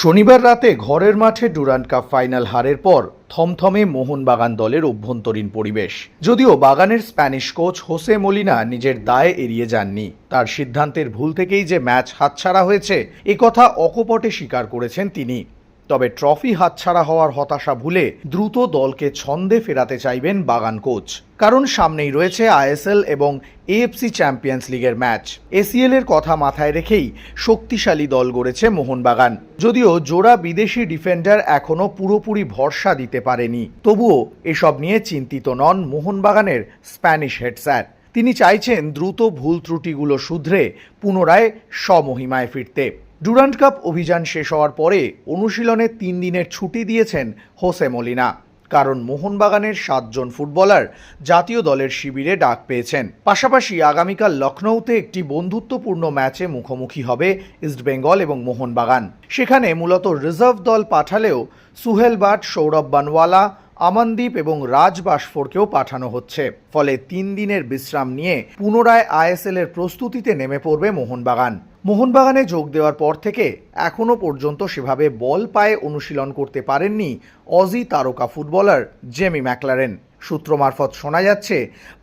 শনিবার রাতে ঘরের মাঠে ডুরান্ড কাপ ফাইনাল হারের পর থমথমে মোহনবাগান দলের অভ্যন্তরীণ পরিবেশ। যদিও বাগানের স্প্যানিশ কোচ হোসে মলিনা নিজের দায় এড়িয়ে যাননি। তার সিদ্ধান্তের ভুল থেকেই যে ম্যাচ হাতছাড়া হয়েছে একথা অকপটে স্বীকার করেছেন তিনি। তবে ট্রফি হাতছাড়া হওয়ার হতাশা ভুলে দ্রুত দলকে ছন্দে ফেরাতে চাইবেন বাগান কোচ। কারণ সামনেই রয়েছে আইএসএল এবং এএফসি চ্যাম্পিয়ন্স লিগের ম্যাচ। এসিএল এর কথা মাথায় রেখেই শক্তিশালী দল গড়েছে মোহনবাগান। যদিও জোড়া বিদেশি ডিফেন্ডার এখনও পুরোপুরি ভরসা দিতে পারেনি। তবুও এসব নিয়ে চিন্তিত নন মোহনবাগানের স্প্যানিশ হেড স্যার। তিনি চাইছেন দ্রুত ভুল ত্রুটিগুলো শুধরে পুনরায় স্বমহিমায় ফিরতে। ডুরান্ড কাপ অভিযান শেষ হওয়ার পরে অনুশীলনে তিন দিনের ছুটি দিয়েছেন হোসে মলিনা, কারণ মোহনবাগানের সাতজন ফুটবলার জাতীয় দলের শিবিরে ডাক পেয়েছেন। পাশাপাশি আগামীকাল লখনৌতে একটি বন্ধুত্বপূর্ণ ম্যাচে মুখোমুখি হবে ইস্টবেঙ্গল এবং মোহনবাগান। সেখানে মূলত রিজার্ভ দল পাঠালেও সুহেল বাট, সৌরভ বানওয়ালা, আমানদীপ এবং রাজ বাসফোরকেও পাঠানো হচ্ছে। ফলে তিন দিনের বিশ্রাম নিয়ে পুনরায় আইএসএল এর প্রস্তুতিতে নেমে পড়বে মোহনবাগান। মোহনবাগানে যোগ দেওয়ার পর থেকে এখনও পর্যন্ত সেভাবে বল পায়ে অনুশীলন করতে পারেননি অজি তারকা ফুটবলার জেমি ম্যাকলারেন। সূত্র মারফত শোনা যাচ্ছে,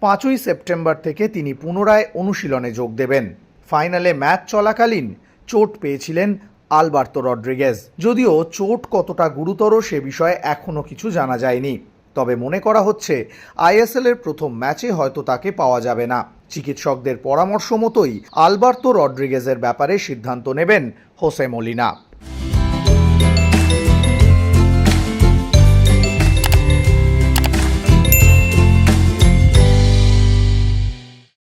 পাঁচই সেপ্টেম্বর থেকে তিনি পুনরায় অনুশীলনে যোগ দেবেন। ফাইনালে ম্যাচ চলাকালীন চোট পেয়েছিলেন আলবার্তো রড্রিগেজ। যদিও চোট কতটা গুরুতর সে বিষয়ে এখনও কিছু জানা যায়নি। তবে মনে করা হচ্ছে, আইএসএলের প্রথম ম্যাচে হয়তো তাকে পাওয়া যাবে না। চিকিৎসকদের পরামর্শ মতোই আলবার্তো রড্রিগেজের ব্যাপারে সিদ্ধান্ত নেবেন হোসে মলিনা।